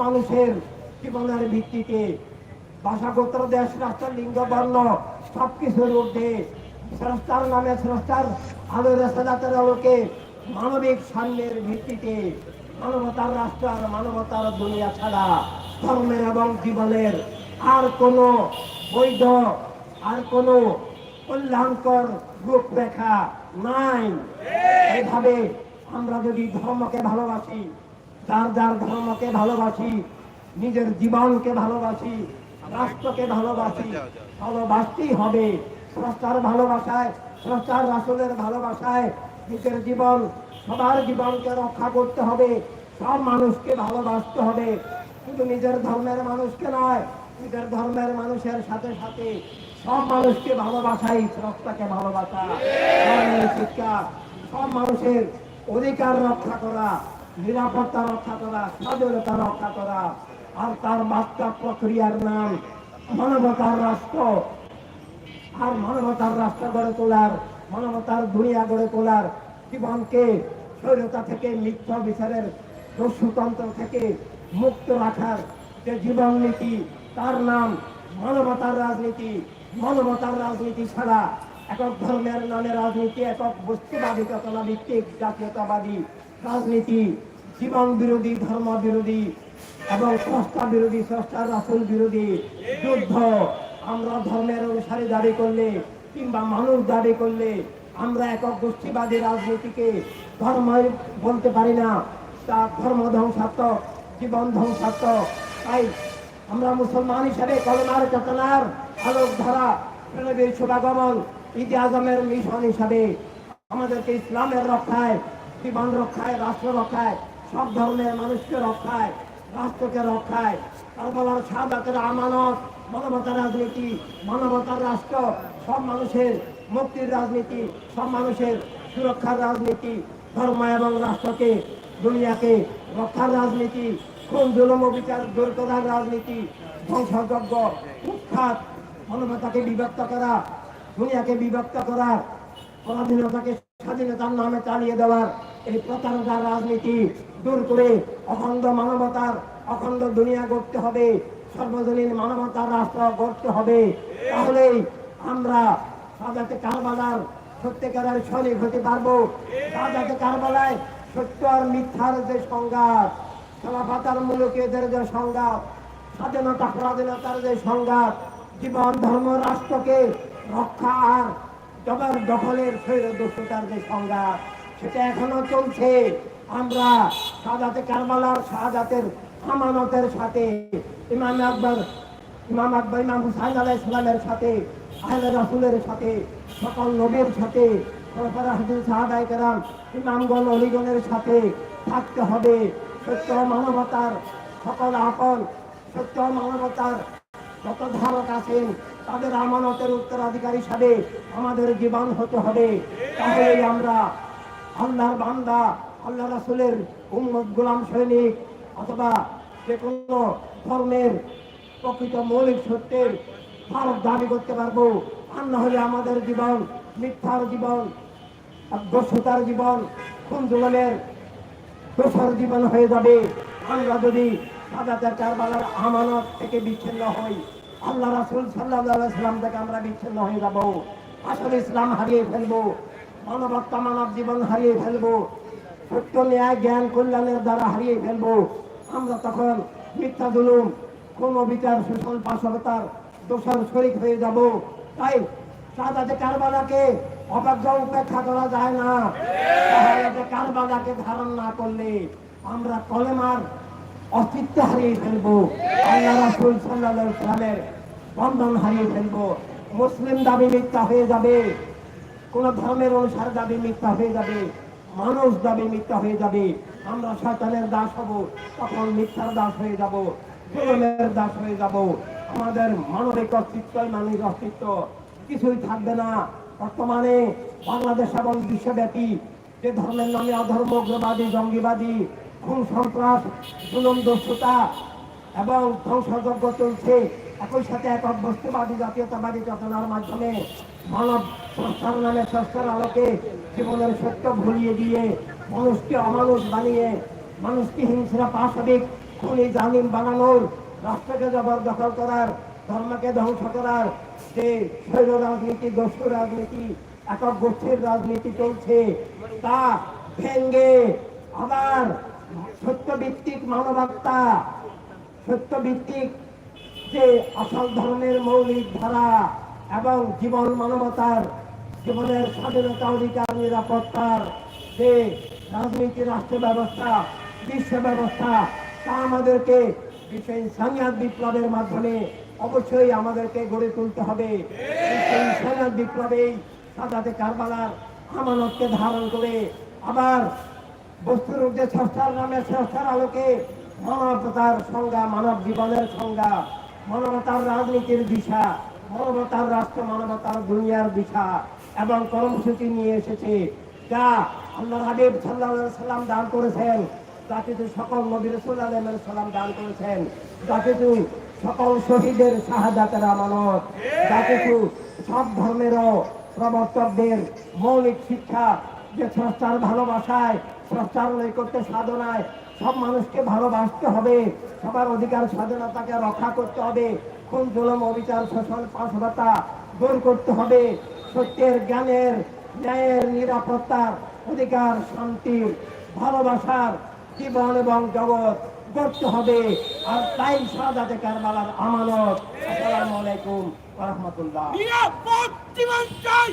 মানুষের জীবনের ভিত্তিতে ভাষাগোত্র দেশ, রাষ্ট্র, লিঙ্গ, বর্ণ সবকিছুর ঊর্ধ্বে স্রষ্টার নামে স্রষ্টার আলোর সাদাতের আলোকে মানবিক সাম্যের ভিত্তিতে মানবতার রাষ্ট্র আর মানবতার দুনিয়া ছাড়া ধর্মের এবং জীবনের আর কোনো বৈধ, আর কোনো কল্যাণকর রূপরেখা নাই। এইভাবে আমরা যদি ধর্মকে ভালোবাসি যার যার ধর্মকে ভালোবাসি, নিজের জীবনকে ভালোবাসি, রাষ্ট্রকে ভালোবাসি, ভালোবাসতেই হবে। স্রষ্টার ভালোবাসায়, স্রষ্টার রাসুলের ভালোবাসায় নিজের জীবন, সবার জীবনকে রক্ষা করতে হবে। সব মানুষকে ভালোবাসতে হবে। শুধু নিজের ধর্মের মানুষকে নয়, নিজের ধর্মের মানুষের সাথে সাথে সব মানুষকে ভালোবাসাই স্রষ্টাকে ভালোবাসা। শিক্ষা, সব মানুষের অধিকার রক্ষা করা। নিরাপত্তা রক্ষা করা স্বাধীনতা রক্ষা করা, আর তার বার্তা প্রক্রিয়ার নাম মানবতার রাষ্ট্র। আর মানবতার রাষ্ট্র গড়ে তোলার, মানবতার দুনিয়া গড়ে তোলার জীবনকে স্বৈরতা থেকে মিথ্যা বিচারের দস্যুতন্ত্র থেকে মুক্ত রাখার যে জীবন নীতি, তার নাম মানবতার রাজনীতি। মানবতার রাজনীতি ছাড়া একক ধর্মের নামে রাজনীতি, একক বস্তুবাদী চেতনা ভিত্তিক জাতীয়তাবাদী রাজনীতি জীবন বিরোধী ধর্ম বিরোধী এবং স্রষ্টা বিরোধী স্রষ্টার রাসুল বিরোধী যুদ্ধ। আমরা ধর্মের অনুসারে দাবি করলে কিংবা মানুষ দাবি করলে আমরা একক গোষ্ঠীবাদী রাজনীতিকে ধর্ম বলতে পারি না। তা ধর্ম ধ্বংসাত্মক, জীবন ধ্বংসাত্মক। তাই আমরা মুসলমান হিসেবে কলমার চেতনার আলোক ধারা প্রেরবীর শুভাগমন ঈদ আজমের মিশন হিসাবে আমাদেরকে ইসলামের রক্ষায় জীবন রক্ষায়, রাষ্ট্র রক্ষায়, সব ধরনের মানুষকে রক্ষায়, রাষ্ট্রকে রক্ষায়। কারবালার সাদাতের আমানত, মানবতার রাজনীতি, মানবতার রাষ্ট্র, সব মানুষের মুক্তির রাজনীতি, সব মানুষের সুরক্ষার রাজনীতি, ধর্ম এবং রাষ্ট্রকে, দুনিয়াকে রক্ষার রাজনীতি কোন জুলম বিচার দূর করার রাজনীতি, ধ্বংসযজ্ঞ, উৎখাত, মানবতাকে বিভক্ত করা, দুনিয়াকে বিভক্ত করার পরাধীনতাকে স্বাধীনতার নামে চালিয়ে দেওয়ার এই প্রতারণার রাজনীতি দূর করে অখণ্ড মানবতার, অখণ্ড দুনিয়া গড়তে হবে, সর্বজনীন মানবতার রাষ্ট্র গড়তে হবে। তাহলেই আমরা সাজাতে কারবালার সত্যিকারের সৈনিক হতে পারব। সাজাতে কারবালায় সত্য আর মিথ্যার যে সংঘাত, খেলাফাতার মুলুকেদের যে সংঘাত, স্বাধীনতা স্বাধীনতার যে সংঘাত, জীবন, ধর্ম, রাষ্ট্রকে রক্ষা আর জবর দখলের শৈর দস্যুতার যে সংঘাত সেটা এখনও চলছে। আমরা সাজাতে কারবালার শাহাদাতের আমানতের সাথে ইমাম আকবর ইমাম আকবর, ইমাম হুসাইন আলাহ ইসলামের সাথে, আহলে রাসুলের সাথে, সকল নবীর সাথে কেরাম, ইমামগণ, অলিগণের সাথে থাকতে হবে। সত্য মানবতার সকল আপন, সত্য মানবতার যত ধারক আছেন, তাদের আমানতের উত্তরাধিকারী হিসাবে আমাদের জীবন হতে হবে। তাহলেই আমরা আল্লাহর বান্দা, আল্লাহ রাসুলের উম্মত, গোলাম সৈনিক অথবা যে কোনো ধর্মের প্রকৃত মৌলিক সত্যের ভারত দাবি করতে পারব। আর না হলে আমাদের জীবন মিথ্যার জীবন দস্যতার জীবন, খুন জীবনের দোষর জীবন হয়ে যাবে। আমরা যদি সাদাতের কারবালার আমানত থেকে বিচ্ছিন্ন হই, আল্লাহ রাসুল সাল্লাহ সাল্লাম থেকে আমরা বিচ্ছিন্ন হয়ে যাব। আসলে ইসলাম হারিয়ে ফেলব। মানবত্তা মানব জীবন হারিয়ে ফেলব। সত্য ন্যায় জ্ঞান কল্যাণের দ্বারা হারিয়ে ফেলব। আমরা তখন মিথ্যা জুলুম, কোন বিচার শোষণ পাশবতার দোষর শরিক হয়ে যাব। তাই সাদাতে কারবালাকে অবাধ্য উপেক্ষা করা যায় না। কারবালাকে ধারণ না করলে আমরা কলেমার অস্তিত্ব হারিয়ে ফেলব। আল্লাহ রাসুল সাল্লাহ সাল্লামের বন্ধন হারিয়ে ফেলব। মুসলিম দাবি মিথ্যা হয়ে যাবে। কোন ধর্মের অনুসার দাবি মিথ্যা হয়ে যাবে, মানুষ দাবি মিথ্যা হয়ে যাবে, আমরা শয়তানের দাস হব, তখন মিথ্যার দাস হয়ে যাব, জুলুমের দাস হয়ে যাব, আমাদের মানবিক অস্তিত্ব মানবিক অস্তিত্ব কিছুই থাকবে না। বর্তমানে বাংলাদেশ এবং বিশ্বব্যাপী যে ধর্মের নামে অধর্ম, উগ্রবাদী, জঙ্গিবাদী, খুন, সন্ত্রাস, জুলুম দস্যুতা এবং ধ্বংসযজ্ঞ চলছে, একই সাথে এক বস্তুবাদী জাতীয়তাবাদী, চেতনার মাধ্যমে মানব সংস্কার নামে সংস্কার আলোকে জীবনের সত্য ভুলিয়ে দিয়ে মানুষকে অমানুষ বানিয়ে, মানুষকে হিংসা পাশবিক, খুনি, জালিম বানানোর রাষ্ট্রকে জবরদখল করার, ধর্মকে ধ্বংস করার যে শৈল রাজনীতি, গোষ্ঠ রাজনীতি, একক গোষ্ঠীর রাজনীতি চলছে, তা ভেঙ্গে আবার সত্যভিত্তিক মানবাত্মা সত্যভিত্তিক যে আসল ধর্মের মৌলিক ধারা এবং জীবন মানবতার জীবনের স্বাধীনতা অধিকার নিরাপত্তার যে রাজনীতি, রাষ্ট্র ব্যবস্থা, বিশ্ব ব্যবস্থা, তা আমাদেরকে বিশ্ব ইনসানিয়াত বিপ্লবের মাধ্যমে অবশ্যই আমাদেরকে গড়ে তুলতে হবে। বিশ্ব ইনসানিয়াত বিপ্লবেই সাদাতে কারবালার আমানতকে ধারণ করে আবার বস্তুর যে স্রষ্টার নামে স্রষ্টার আলোকে মানবতার সংজ্ঞা, মানব জীবনের সংজ্ঞা, মানবতার রাজনীতির দিশা, মানবতার রাষ্ট্র, মানবতার দুনিয়ার দিশা। এবং কর্মসূচি নিয়ে এসেছে। যা আল্লাহ হাবিব সাল্লাহ সাল্লাম দান করেছেন যা কিছু সকল নবীর সাল্লাহ সাল্লাম দান করেছেন যা কিছু সকল শহীদের শাহাদাতের আমানত যা কিছু সব ধর্মেরও প্রবর্তকদের মৌলিক শিক্ষা যে স্রষ্টার ভালোবাসায়, স্রষ্টার করতে সাধনায় সব মানুষকে ভালোবাসতে হবে, সবার অধিকার স্বাধীনতাকে রক্ষা করতে হবে কোন জলম, অবিচার, শোষণ, পাশবতা দূর করতে হবে। সত্যের জ্ঞানের ন্যায়ের নিরাপত্তার অধিকার শান্তির ভালোবাসার জীবন এবং জগৎ করতে হবে। আর তাই সাদাতে কারবালার আমানত। আসসালামু আলাইকুম রহমতুল্লাহ জীবন চাই।